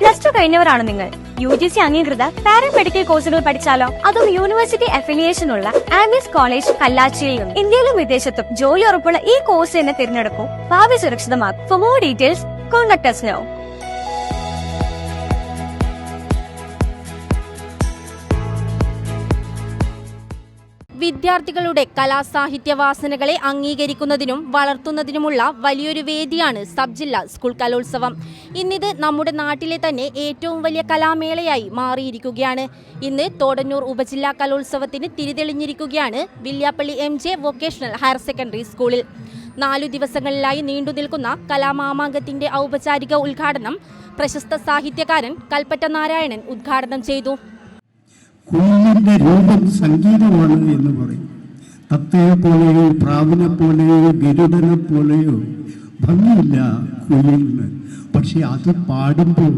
Plus two കഴിഞ്ഞവരാണ് നിങ്ങൾ. U G C അംഗീകൃത പാരാമെഡിക്കൽ കോഴ്സുകൾ പഠിച്ചാലോ? അതും യൂണിവേഴ്സിറ്റി അഫിലിയേഷൻ ഉള്ള ആംബിയസ് കോളേജ് കല്ലാച്ചിയിലും. ഇന്ത്യയിലും വിദേശത്തും ജോലി ഉറപ്പുള്ള ഈ കോഴ്സ് തന്നെ തിരഞ്ഞെടുക്കും. ഭാവി സുരക്ഷിതമാക്കും. For more details contact us now. വിദ്യാർത്ഥികളുടെ കലാസാഹിത്യ വാസനകളെ അംഗീകരിക്കുന്നതിനും വളർത്തുന്നതിനുമുള്ള വലിയൊരു വേദിയാണ് സബ് ജില്ലാ സ്കൂൾ കലോത്സവം. ഇന്നിത് നമ്മുടെ നാട്ടിലെ തന്നെ ഏറ്റവും വലിയ കലാമേളയായി മാറിയിരിക്കുകയാണ്. ഇന്ന് തോടന്നൂർ ഉപജില്ലാ കലോത്സവത്തിന് തിരിതെളിഞ്ഞിരിക്കുകയാണ് Villiappally M J vocational higher secondary സ്കൂളിൽ. നാലു ദിവസങ്ങളിലായി നീണ്ടു നിൽക്കുന്ന കലാമാമാങ്കത്തിന്റെ ഔപചാരിക ഉദ്ഘാടനം പ്രശസ്ത സാഹിത്യകാരൻ കൽപ്പറ്റ നാരായണൻ ഉദ്ഘാടനം ചെയ്തു. കുയിലിന്റെ രൂപം സംഗീതമാണ് എന്ന് പറയും. തത്തയെ പോലെയോ പ്രാവിനെ പോലെയോ ഗരുഡനെ പോലെയോ ഭംഗിയില്ല കുയിലിന്. പക്ഷെ അത് പാടുമ്പോൾ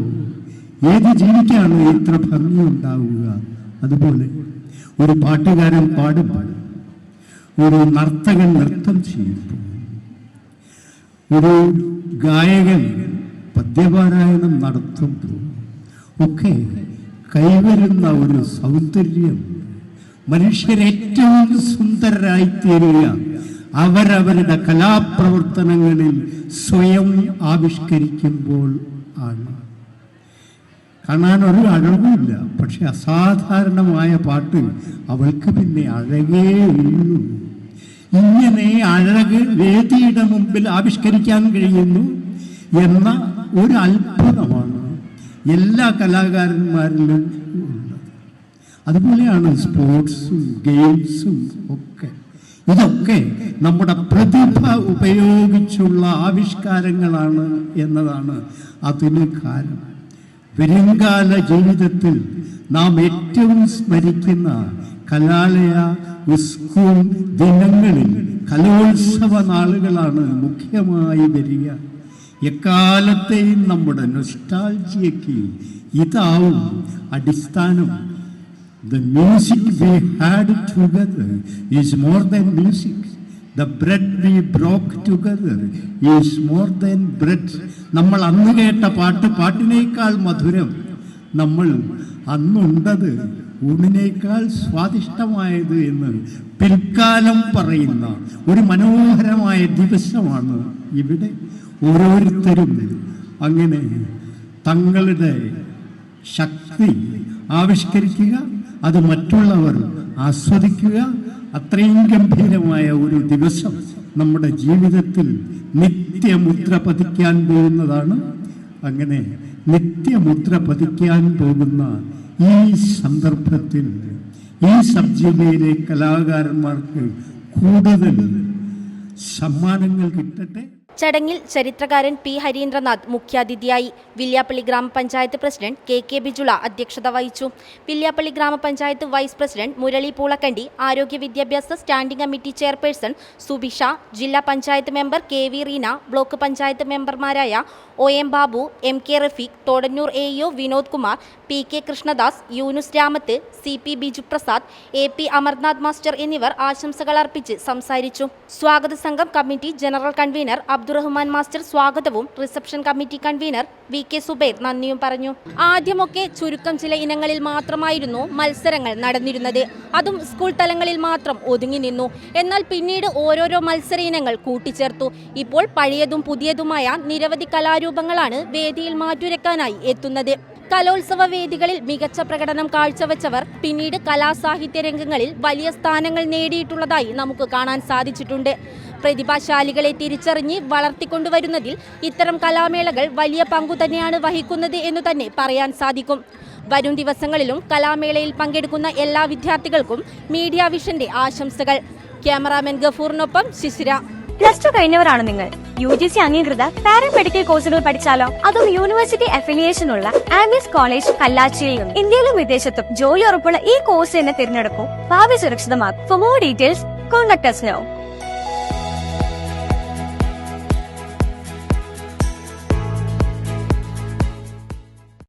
ഏത് ജീവിക്കാണ് ഇത്ര ഭംഗി ഉണ്ടാവുക? അതുപോലെ ഒരു പാട്ടുകാരൻ പാടുമ്പോൾ ഒരു നർത്തകൻ നൃത്തം ചെയ്യുമ്പോൾ ഒരു ഗായകൻ പദ്യപാരായണം നടത്തുമ്പോൾ ഒക്കെ കൈവരുന്ന ഒരു സൗന്ദര്യം മനുഷ്യരേറ്റവും സുന്ദരരായിത്തീരുക അവരവരുടെ കലാപ്രവർത്തനങ്ങളിൽ സ്വയം ആവിഷ്കരിക്കുമ്പോൾ ആണ്. കാണാൻ ഒരു അഴകുമില്ല പക്ഷെ അസാധാരണമായ പാട്ട് അവൾക്ക് പിന്നെ അഴകേ ഉള്ളൂ. ഇങ്ങനെ അഴക് വേദിയുടെ മുമ്പിൽ ആവിഷ്കരിക്കാൻ കഴിയുന്നു എന്ന ഒരു അത്ഭുതമാണ് എല്ലാ കലാകാരന്മാരിലും ഉള്ളത് അതുപോലെയാണ് സ്പോർട്സും ഗെയിംസും ഒക്കെ. ഇതൊക്കെ നമ്മുടെ പ്രതിഭ ഉപയോഗിച്ചുള്ള ആവിഷ്കാരങ്ങളാണ് എന്നതാണ് അതിന് കാരണം. വരുംകാല ജീവിതത്തിൽ നാം ഏറ്റവും സ്മരിക്കുന്ന കലാലയ സ്കൂൾ ദിനങ്ങളിൽ കലോത്സവ നാളുകളാണ് മുഖ്യമായി വരിക. എക്കാലത്തെയും നമ്മുടെ നൊസ്റ്റാൾജിയയ്ക്ക് ഇതാവും അടിസ്ഥാനം. The music we had together is more than music the bread we broke together is more than bread നമ്മൾ അന്ന് കേട്ട പാട്ട് പാട്ടിനേക്കാൾ മധുരം. നമ്മൾ അന്നുണ്ടത് ഊണിനേക്കാൾ സ്വാദിഷ്ടമായത് എന്ന് പിൽക്കാലം പറയുന്ന ഒരു മനോഹരമായ ദിവസമാണ് ഇവിടെ. ഓരോരുത്തരും അങ്ങനെ തങ്ങളുടെ ശക്തി ആവിഷ്കരിക്കുക അത് മറ്റുള്ളവർ ആസ്വദിക്കുക. അത്രയും ഗംഭീരമായ ഒരു ദിവസം നമ്മുടെ ജീവിതത്തിൽ നിത്യമുദ്ര പതിക്കാൻ പോകുന്നതാണ്. അങ്ങനെ നിത്യമുദ്ര പതിക്കാൻ പോകുന്ന ഈ സന്ദർഭത്തിൽ ഈ സബ് കലാകാരന്മാർക്ക് കൂടുതൽ സമ്മാനങ്ങൾ കിട്ടട്ടെ. ചടങ്ങിൽ ചരിത്രകാരൻ പി. ഹരീന്ദ്രനാഥ് മുഖ്യാതിഥിയായി വില്യാപ്പള്ളി ഗ്രാമപഞ്ചായത്ത് പ്രസിഡന്റ് കെ. കെ. ബിജുള അധ്യക്ഷത വഹിച്ചു. വില്യാപ്പള്ളി ഗ്രാമപഞ്ചായത്ത് വൈസ് പ്രസിഡന്റ് മുരളി പൂളക്കണ്ടി ആരോഗ്യ വിദ്യാഭ്യാസ സ്റ്റാൻഡിംഗ് കമ്മിറ്റി ചെയർപേഴ്സൺ സുബിഷ ജില്ലാ panchayat member K. V. Reena block panchayat മെമ്പർമാരായ O. M. Babu M. K. Rafeeq Thodannur A. EO Vinod Kumar P. K. Krishnadas Yunus Ramath C. P. Biju Prasad A. P. Amarnath master എന്നിവർ ആശംസകൾ അർപ്പിച്ച് സംസാരിച്ചു. സ്വാഗത സംഘം committee general convener Abdurahman master സ്വാഗതവും reception committee convener V K Subair നന്ദിയും പറഞ്ഞു. ആദ്യമൊക്കെ ചുരുക്കം ചില ഇനങ്ങളിൽ മാത്രമായിരുന്നു മത്സരങ്ങൾ നടന്നിരുന്നത്. അതും സ്കൂൾ തലങ്ങളിൽ മാത്രം ഒതുങ്ങി നിന്നു. എന്നാൽ പിന്നീട് ഓരോരോ മത്സര ഇനങ്ങൾ കൂട്ടിച്ചേർത്തു. ഇപ്പോൾ പഴയതും പുതിയതുമായ നിരവധി കലാരൂപങ്ങളാണ് വേദിയിൽ മാറ്റുരക്കാനായി എത്തുന്നത്. കലോത്സവ വേദികളിൽ മികച്ച പ്രകടനം കാഴ്ചവെച്ചവർ പിന്നീട് കലാസാഹിത്യ രംഗങ്ങളിൽ വലിയ സ്ഥാനങ്ങൾ നേടിയിട്ടുള്ളതായി നമുക്ക് കാണാൻ സാധിച്ചിട്ടുണ്ട്. പ്രതിഭാശാലികളെ തിരിച്ചറിഞ്ഞ് വളർത്തിക്കൊണ്ടുവരുന്നതിൽ ഇത്തരം കലാമേളകൾ വലിയ പങ്കു തന്നെയാണ് വഹിക്കുന്നത് എന്ന് തന്നെ പറയാൻ സാധിക്കും. വരും ദിവസങ്ങളിലും കലാമേളയിൽ പങ്കെടുക്കുന്ന എല്ലാ വിദ്യാർത്ഥികൾക്കും മീഡിയ വിഷന്റെ ആശംസകൾ. ക്യാമറാമാൻ ഗഫൂറിനൊപ്പം ശിശിര. പ്ലസ് ടു കഴിഞ്ഞവരാണ് നിങ്ങൾ. യു ജി സി അംഗീകൃത പാരാമെഡിക്കൽ കോഴ്സുകൾ പഠിച്ചാലോ? അതും യൂണിവേഴ്സിറ്റി അഫിലിയേഷൻ ഉള്ള ആംബിയസ് കോളേജ് കല്ലാച്ചിയിലും. ഇന്ത്യയിലും വിദേശത്തും ജോലി ഉറപ്പുള്ള ഈ കോഴ്സ് തന്നെ തിരഞ്ഞെടുക്കൂ ഭാവി സുരക്ഷിതമാക്കും. For more details contact us now.